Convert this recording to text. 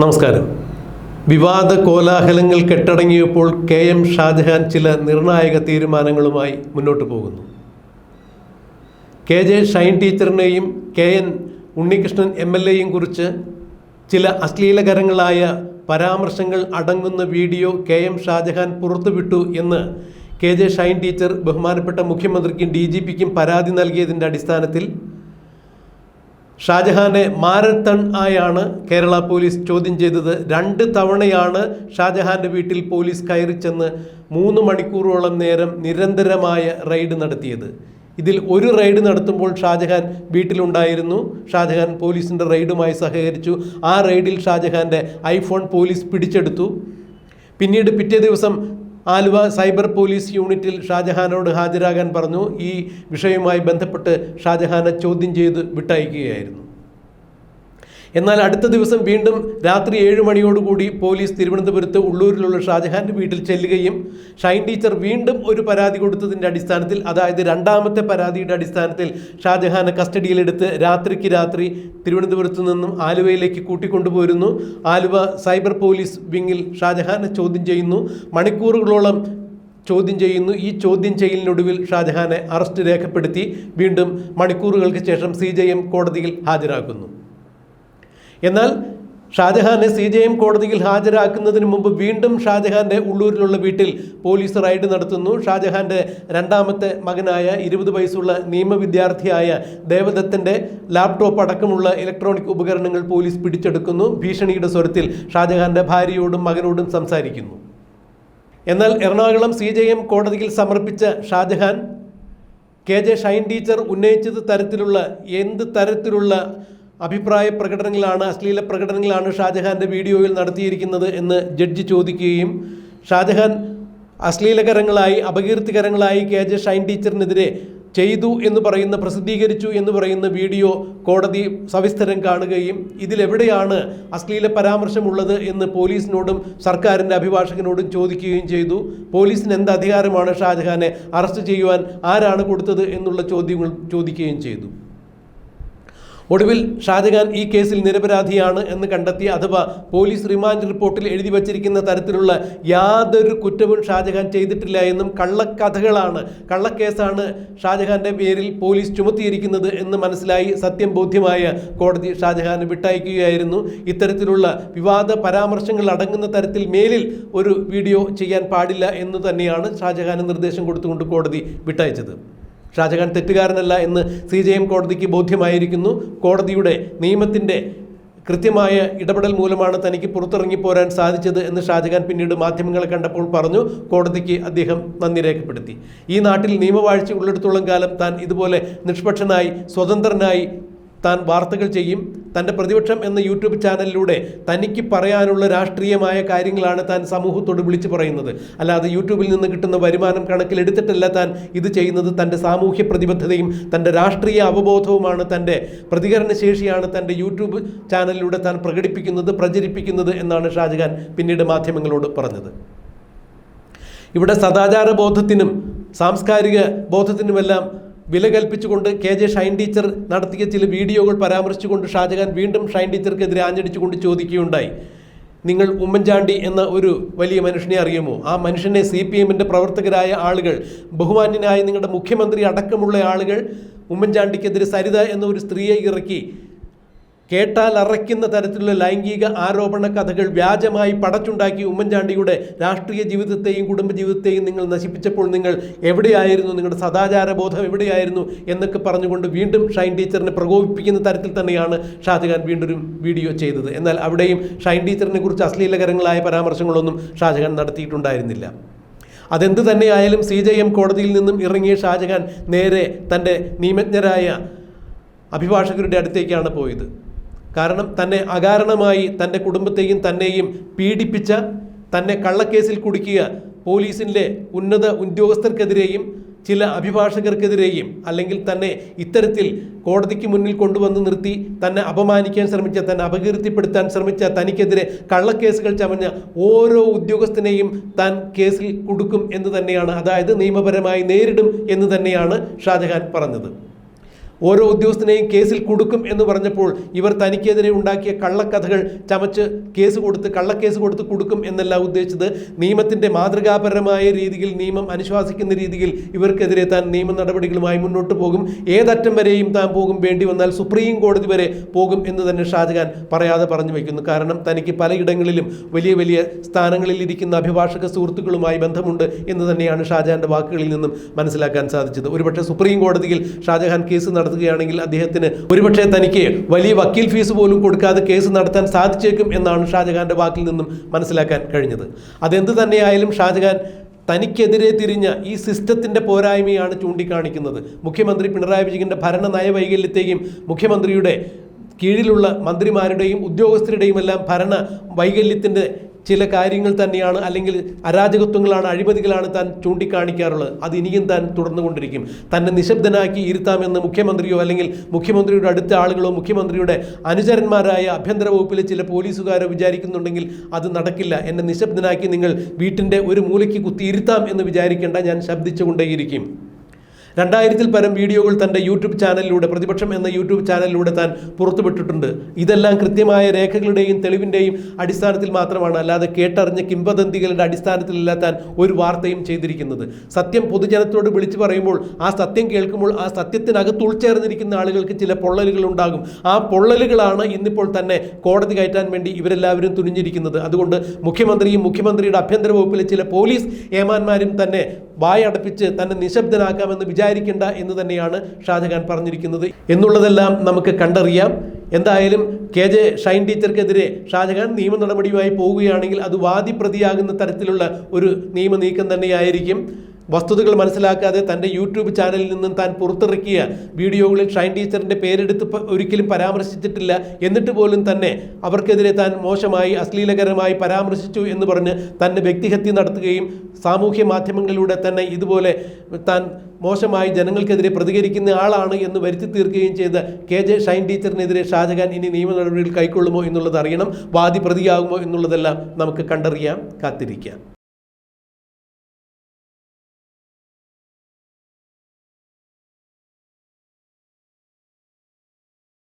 നമസ്കാരം. വിവാദ കോലാഹലങ്ങൾ കെട്ടടങ്ങിയപ്പോൾ കെ എം ഷാജഹാൻ ചില നിർണായക തീരുമാനങ്ങളുമായി മുന്നോട്ട് പോകുന്നു. K J Shine ടീച്ചറിനെയും K N Unnikrishnan M L എയും കുറിച്ച് ചില അശ്ലീലകരങ്ങളായ പരാമർശങ്ങൾ അടങ്ങുന്ന വീഡിയോ കെ എം ഷാജഹാൻ പുറത്തുവിട്ടു എന്ന് കെ ജെ ഷൈൻ ടീച്ചർ ബഹുമാനപ്പെട്ട മുഖ്യമന്ത്രിക്കും ഡി ജി പിക്കും പരാതി നൽകിയതിന്റെ അടിസ്ഥാനത്തിൽ ഷാജഹാനെ മാരത്തൺ ആയാണ് കേരള പോലീസ് ചോദ്യം ചെയ്തത്. രണ്ട് തവണയാണ് ഷാജഹാന്റെ വീട്ടിൽ പോലീസ് കയറി ചെന്ന് മൂന്ന് മണിക്കൂറോളം നേരം നിരന്തരമായ റെയ്ഡ് നടത്തിയത്. ഇതിൽ ഒരു റെയ്ഡ് നടത്തുമ്പോൾ ഷാജഹാൻ വീട്ടിലുണ്ടായിരുന്നു. ഷാജഹാൻ പോലീസിന്റെ റെയ്ഡുമായി സഹകരിച്ചു. ആ റെയ്ഡിൽ ഷാജഹാന്റെ ഐഫോൺ പോലീസ് പിടിച്ചെടുത്തു. പിന്നീട് പിറ്റേ ദിവസം ആലുവ സൈബർ പോലീസ് യൂണിറ്റിൽ ഷാജഹാനോട് ഹാജരാകാൻ പറഞ്ഞു. ഈ വിഷയവുമായി ബന്ധപ്പെട്ട് ഷാജഹാനെ ചോദ്യം ചെയ്ത് വിട്ടയക്കുകയായിരുന്നു. എന്നാൽ അടുത്ത ദിവസം വീണ്ടും രാത്രി ഏഴ് മണിയോടുകൂടി പോലീസ് തിരുവനന്തപുരത്ത് ഉള്ളൂരിലുള്ള ഷാജഹാന്റെ വീട്ടിൽ ചെല്ലുകയും ഷൈൻ ടീച്ചർ വീണ്ടും ഒരു പരാതി കൊടുത്തതിന്റെ അടിസ്ഥാനത്തിൽ അതായത് രണ്ടാമത്തെ പരാതിയുടെ അടിസ്ഥാനത്തിൽ ഷാജഹാനെ കസ്റ്റഡിയിലെടുത്ത് രാത്രിക്ക് രാത്രി തിരുവനന്തപുരത്ത് നിന്നും ആലുവയിലേക്ക് കൂട്ടിക്കൊണ്ടുപോരുന്നു. ആലുവ സൈബർ പോലീസ് വിങ്ങിൽ ഷാജഹാനെ ചോദ്യം ചെയ്യുന്നു. മണിക്കൂറുകളോളം ചോദ്യം ചെയ്യുന്നു. ഈ ചോദ്യം ചെയ്യലിനൊടുവിൽ ഷാജഹാനെ അറസ്റ്റ് രേഖപ്പെടുത്തി. വീണ്ടും മണിക്കൂറുകൾക്ക് ശേഷം സി കോടതിയിൽ ഹാജരാക്കുന്നു എന്നാൽ ഷാജഹാനെ സി ജെ എം കോടതിയിൽ ഹാജരാക്കുന്നതിന് മുമ്പ് വീണ്ടും ഷാജഹാന്റെ ഉള്ളൂരിലുള്ള വീട്ടിൽ പോലീസ് റൈഡ് നടത്തുന്നു. ഷാജഹാന്റെ രണ്ടാമത്തെ മകനായ ഇരുപത് വയസ്സുള്ള നിയമ വിദ്യാർത്ഥിയായ ദേവദത്തന്റെ ലാപ്ടോപ്പ് അടക്കമുള്ള ഇലക്ട്രോണിക് ഉപകരണങ്ങൾ പോലീസ് പിടിച്ചെടുക്കുന്നു. ഭീഷണിയുടെ സ്വരത്തിൽ ഷാജഹാന്റെ ഭാര്യയോടും മകനോടും സംസാരിക്കുന്നു. എന്നാൽ എറണാകുളം സി ജെ എം കോടതിയിൽ സമർപ്പിച്ച Shajahan K J Shine teacher ഉന്നയിച്ചത് തരത്തിലുള്ള എന്ത് തരത്തിലുള്ള അഭിപ്രായ പ്രകടനങ്ങളാണ് അശ്ലീല പ്രകടനങ്ങളാണ് ഷാജഹാന്റെ വീഡിയോയിൽ നടത്തിയിരിക്കുന്നത് എന്ന് ജഡ്ജി ചോദിക്കുകയും ഷാജഹാൻ അശ്ലീലകരങ്ങളായി അപകീർത്തികരങ്ങളായി കെ ജെ ഷൈൻ ടീച്ചറിനെതിരെ ചെയ്തു എന്ന് പറയുന്ന പ്രസിദ്ധീകരിച്ചു എന്ന് പറയുന്ന വീഡിയോ കോടതി സവിസ്തരം കാണുകയും ഇതിലെവിടെയാണ് അശ്ലീല പരാമർശമുള്ളത് എന്ന് പോലീസിനോടും സർക്കാരിന്റെ അഭിഭാഷകനോടും ചോദിക്കുകയും ചെയ്തു. പോലീസിന് എന്ത് അധികാരമാണ് ഷാജഹാനെ അറസ്റ്റ് ചെയ്യുവാൻ ആരാണ് കൊടുത്തത് എന്നുള്ള ചോദ്യങ്ങൾ ചോദിക്കുകയും ചെയ്തു. ഒടുവിൽ ഷാജഹാൻ ഈ കേസിൽ നിരപരാധിയാണ് എന്ന് കണ്ടെത്തി അഥവാ പോലീസ് റിമാൻഡ് റിപ്പോർട്ടിൽ എഴുതി വച്ചിരിക്കുന്ന തരത്തിലുള്ള യാതൊരു കുറ്റവും ഷാജഹാൻ ചെയ്തിട്ടില്ല എന്നും കള്ളക്കഥകളാണ് കള്ളക്കേസാണ് ഷാജഹാന്റെ പേരിൽ പോലീസ് ചുമത്തിയിരിക്കുന്നത് എന്ന് മനസ്സിലായി സത്യം ബോധ്യമായ കോടതി ഷാജഹാനെ വിട്ടയക്കുകയായിരുന്നു. ഇത്തരത്തിലുള്ള വിവാദ പരാമർശങ്ങൾ അടങ്ങുന്ന തരത്തിൽ മേലിൽ ഒരു വീഡിയോ ചെയ്യാൻ പാടില്ല എന്ന് തന്നെയാണ് ഷാജഹാന് നിർദ്ദേശം കൊടുത്തുകൊണ്ട് കോടതി വിട്ടയച്ചത്. ഷാജഹാൻ തെറ്റുകാരനല്ല എന്ന് സി ജെ എം കോടതിക്ക് ബോധ്യമായിരിക്കുന്നു. കോടതിയുടെ നിയമത്തിന്റെ കൃത്യമായ ഇടപെടൽ മൂലമാണ് തനിക്ക് പുറത്തിറങ്ങി പോരാൻ സാധിച്ചത് എന്ന് ഷാജഹാൻ പിന്നീട് മാധ്യമങ്ങളെ കണ്ടപ്പോൾ പറഞ്ഞു. കോടതിക്ക് അദ്ദേഹം നന്ദി രേഖപ്പെടുത്തി. ഈ നാട്ടിൽ നിയമവാഴ്ച ഉള്ളിടത്തോളം കാലം താൻ ഇതുപോലെ നിഷ്പക്ഷനായി സ്വതന്ത്രനായി താൻ വാർത്തകൾ ചെയ്യും തന്റെ പ്രതിപക്ഷം എന്ന യൂട്യൂബ് ചാനലിലൂടെ തനിക്ക് പറയാനുള്ള രാഷ്ട്രീയമായ കാര്യങ്ങളാണ് താൻ സമൂഹത്തോട് വിളിച്ചു പറയുന്നത്. അല്ലാതെ യൂട്യൂബിൽ നിന്ന് കിട്ടുന്ന വരുമാനം കണക്കിലെടുത്തിട്ടല്ല താൻ ഇത് ചെയ്യുന്നത്. തന്റെ സാമൂഹ്യ പ്രതിബദ്ധതയും തന്റെ രാഷ്ട്രീയ അവബോധവുമാണ് തന്റെ പ്രതികരണ ശേഷിയാണ് തന്റെ യൂട്യൂബ് ചാനലിലൂടെ താൻ പ്രകടിപ്പിക്കുന്നത് പ്രചരിപ്പിക്കുന്നത് എന്നാണ് ഷാജഹാൻ പിന്നീട് മാധ്യമങ്ങളോട് പറഞ്ഞത്. ഇവിടെ സദാചാര ബോധത്തിനും സാംസ്കാരിക ബോധത്തിനുമെല്ലാം വില കൽപ്പിച്ചുകൊണ്ട് കെ ജെ ഷൈൻ ടീച്ചർ നടത്തിയ ചില വീഡിയോകൾ പരാമർശിച്ചുകൊണ്ട് ഷാജഹാൻ വീണ്ടും ഷൈൻ ടീച്ചർക്കെതിരെ ആഞ്ഞടിച്ചുകൊണ്ട് ചോദിക്കുകയുണ്ടായി. നിങ്ങൾ ഉമ്മൻചാണ്ടി എന്ന ഒരു വലിയ മനുഷ്യനെ അറിയുമോ? ആ മനുഷ്യനെ സി പി എമ്മിന്റെ പ്രവർത്തകരായ ആളുകൾ ബഹുമാന്യനായ നിങ്ങളുടെ മുഖ്യമന്ത്രി അടക്കമുള്ള ആളുകൾ ഉമ്മൻചാണ്ടിക്കെതിരെ സരിത എന്ന ഒരു സ്ത്രീയെ ഇറക്കി കേട്ടാൽ അറയ്ക്കുന്ന തരത്തിലുള്ള ലൈംഗിക ആരോപണ കഥകൾ വ്യാജമായി പടച്ചുണ്ടാക്കി ഉമ്മൻചാണ്ടിയുടെ രാഷ്ട്രീയ ജീവിതത്തെയും കുടുംബജീവിതത്തെയും നിങ്ങൾ നശിപ്പിച്ചപ്പോൾ നിങ്ങൾ എവിടെയായിരുന്നു? നിങ്ങളുടെ സദാചാര ബോധം എവിടെയായിരുന്നു? എന്നൊക്കെ പറഞ്ഞുകൊണ്ട് വീണ്ടും ഷൈൻ ടീച്ചറിനെ പ്രകോപിപ്പിക്കുന്ന തരത്തിൽ തന്നെയാണ് ഷാജഹാൻ വീണ്ടും വീഡിയോ ചെയ്തത്. എന്നാൽ അവിടെയും ഷൈൻ ടീച്ചറിനെ കുറിച്ച് അശ്ലീലകരങ്ങളായ പരാമർശങ്ങളൊന്നും ഷാജഹാൻ നടത്തിയിട്ടുണ്ടായിരുന്നില്ല. അതെന്ത് തന്നെയായാലും സി ജെ എം കോടതിയിൽ നിന്നും ഇറങ്ങിയ ഷാജഹാൻ നേരെ തന്റെ നിയമജ്ഞരായ അഭിഭാഷകരുടെ അടുത്തേക്കാണ് പോയത്. കാരണം തന്നെ അകാരണമായി തന്റെ കുടുംബത്തെയും തന്നെയും പീഡിപ്പിച്ച തന്നെ കള്ളക്കേസിൽ കുടുക്കിയ പോലീസിന്റെ ഉന്നത ഉദ്യോഗസ്ഥർക്കെതിരെയും ചില അഭിഭാഷകർക്കെതിരെയും അല്ലെങ്കിൽ തന്നെ ഇത്തരത്തിൽ കോടതിക്ക് മുന്നിൽ കൊണ്ടുവന്ന് നിർത്തി തന്നെ അപമാനിക്കാൻ ശ്രമിച്ച തന്നെ അപകീർത്തിപ്പെടുത്താൻ ശ്രമിച്ച തനിക്കെതിരെ കള്ളക്കേസുകൾ ചമഞ്ഞ ഓരോ ഉദ്യോഗസ്ഥനെയും താൻ കേസിൽ കൊടുക്കും എന്ന് തന്നെയാണ്. അതായത് നിയമപരമായി നേരിടും എന്ന് തന്നെയാണ് ഷാജഹാൻ പറഞ്ഞത്. ഓരോ ഉദ്യോഗസ്ഥനെയും കേസിൽ കൊടുക്കും എന്ന് പറഞ്ഞപ്പോൾ ഇവർ തനിക്കെതിരെ ഉണ്ടാക്കിയ കള്ളക്കഥകൾ ചമച്ച് കേസ് കൊടുത്ത് കള്ളക്കേസ് കൊടുത്ത് കൊടുക്കും എന്നല്ല ഉദ്ദേശിച്ചത്. നിയമത്തിന്റെ മാതൃകാപരമായ രീതിയിൽ നിയമം അനുശാസിക്കുന്ന രീതിയിൽ ഇവർക്കെതിരെ താൻ നിയമ നടപടികളുമായി മുന്നോട്ട് പോകും. ഏതറ്റം വരെയും താൻ പോകും. വേണ്ടി വന്നാൽ സുപ്രീം കോടതി വരെ പോകും എന്ന് തന്നെ ഷാജഹാൻ പറയാതെ പറഞ്ഞു വയ്ക്കുന്നു. കാരണം തനിക്ക് പലയിടങ്ങളിലും വലിയ വലിയ സ്ഥാനങ്ങളിൽ ഇരിക്കുന്ന അഭിഭാഷക സുഹൃത്തുക്കളുമായി ബന്ധമുണ്ട് എന്ന് തന്നെയാണ് ഷാജഹാന്റെ വാക്കുകളിൽ നിന്നും മനസ്സിലാക്കാൻ സാധിച്ചത്. ഒരുപക്ഷെ സുപ്രീം കോടതിയിൽ ഷാജഹാൻ കേസ് നടത്തുകയാണെങ്കിൽ അദ്ദേഹത്തിന് ഒരുപക്ഷെ തനിക്ക് വലിയ വക്കീൽ ഫീസ് പോലും കൊടുക്കാതെ കേസ് നടത്താൻ സാധിച്ചേക്കും എന്നാണ് ഷാജഹാന്റെ വാക്കിൽ നിന്നും മനസ്സിലാക്കാൻ കഴിഞ്ഞത്. അതെന്ത് തന്നെയായാലും ഷാജഹാൻ തനിക്കെതിരെ തിരിഞ്ഞ ഈ സിസ്റ്റത്തിന്റെ പോരായ്മയാണ് ചൂണ്ടിക്കാണിക്കുന്നത്. മുഖ്യമന്ത്രി പിണറായി വിജയന്റെ ഭരണ നയവൈകല്യത്തെയും മുഖ്യമന്ത്രിയുടെ കീഴിലുള്ള മന്ത്രിമാരുടെയും ഉദ്യോഗസ്ഥരുടെയും എല്ലാം ഭരണ വൈകല്യത്തിന്റെ ചില കാര്യങ്ങൾ തന്നെയാണ് അല്ലെങ്കിൽ അരാജകത്വങ്ങളാണ് അഴിമതികളാണ് താൻ ചൂണ്ടിക്കാണിക്കാറുള്ളത്. അത് ഇനിയും താൻ തുടർന്നുകൊണ്ടിരിക്കും. തന്നെ നിശബ്ദനാക്കി ഇരുത്താമെന്ന് മുഖ്യമന്ത്രിയോ അല്ലെങ്കിൽ മുഖ്യമന്ത്രിയുടെ അടുത്ത ആളുകളോ മുഖ്യമന്ത്രിയുടെ അനുചരന്മാരായ ആഭ്യന്തര വകുപ്പിലെ ചില പോലീസുകാരോ വിചാരിക്കുന്നുണ്ടെങ്കിൽ അത് നടക്കില്ല. എന്നെ നിശബ്ദനാക്കി നിങ്ങൾ വീട്ടിന്റെ ഒരു മൂലയ്ക്ക് കുത്തിയിരുത്താം എന്ന് വിചാരിക്കേണ്ട ഞാൻ ശബ്ദിച്ചുകൊണ്ടേയിരിക്കും. രണ്ടായിരത്തിൽ പരം വീഡിയോകൾ തന്റെ യൂട്യൂബ് ചാനലിലൂടെ പ്രതിപക്ഷം എന്ന യൂട്യൂബ് ചാനലിലൂടെ താൻ പുറത്തുവിട്ടിട്ടുണ്ട്. ഇതെല്ലാം കൃത്യമായ രേഖകളുടെയും തെളിവിന്റെയും അടിസ്ഥാനത്തിൽ മാത്രമാണ്. അല്ലാതെ കേട്ടറിഞ്ഞ കിംവദന്തികളുടെ അടിസ്ഥാനത്തിലല്ല താൻ ഒരു വാർത്തയും ചെയ്തിരിക്കുന്നത്. സത്യം പൊതുജനത്തോട് വിളിച്ചു പറയുമ്പോൾ ആ സത്യം കേൾക്കുമ്പോൾ ആ സത്യത്തിനകത്ത് ഉൾച്ചേർന്നിരിക്കുന്ന ആളുകൾക്ക് ചില പൊള്ളലുകൾ ഉണ്ടാകും. ആ പൊള്ളലുകളാണ് ഇന്നിപ്പോൾ തന്നെ കോടതി കയറ്റാൻ വേണ്ടി ഇവരെല്ലാവരും തുനിഞ്ഞിരിക്കുന്നത്. അതുകൊണ്ട് മുഖ്യമന്ത്രിയും മുഖ്യമന്ത്രിയുടെ ആഭ്യന്തര വകുപ്പിലെ ചില പോലീസ് ഏമാന്മാരും തന്നെ വായടപ്പിച്ച് തന്നെ നിശബ്ദനാക്കാമെന്ന് വിചാരിക്കേണ്ട എന്ന് തന്നെയാണ് ഷാജഹാൻ പറഞ്ഞിരിക്കുന്നത്. എന്നുള്ളതെല്ലാം നമുക്ക് കണ്ടറിയാം. എന്തായാലും കെ ജെ ഷൈൻ ടീച്ചർക്കെതിരെ ഷാജഹാൻ നിയമ നടപടിയുമായി പോവുകയാണെങ്കിൽ അത് വാദിപ്രതിയാകുന്ന തരത്തിലുള്ള ഒരു നിയമ നീക്കം തന്നെയായിരിക്കും. വസ്തുതകൾ മനസ്സിലാക്കാതെ തന്റെ യൂട്യൂബ് ചാനലിൽ നിന്നും താൻ പുറത്തിറക്കിയ വീഡിയോകളിൽ ഷൈൻ ടീച്ചറിന്റെ പേരെടുത്ത് ഒരിക്കലും പരാമർശിച്ചിട്ടില്ല. എന്നിട്ട് പോലും തന്നെ അവർക്കെതിരെ താൻ മോശമായി അശ്ലീലകരമായി പരാമർശിച്ചു എന്ന് പറഞ്ഞ് തന്നെ വ്യക്തിഹത്യ നടത്തുകയും സാമൂഹ്യ മാധ്യമങ്ങളിലൂടെ തന്നെ ഇതുപോലെ താൻ മോശമായി ജനങ്ങൾക്കെതിരെ പ്രതികരിക്കുന്ന ആളാണ് എന്ന് വരുത്തി തീർക്കുകയും ചെയ്ത കെ ജെ ഷൈൻ ടീച്ചറിനെതിരെ ഷാജഹാൻ ഇനി നിയമ നടപടികൾ കൈക്കൊള്ളുമോ എന്നുള്ളത് അറിയണം. വാദി പ്രതിയാകുമോ എന്നുള്ളതെല്ലാം നമുക്ക് കണ്ടറിയാം. കാത്തിരിക്കാം.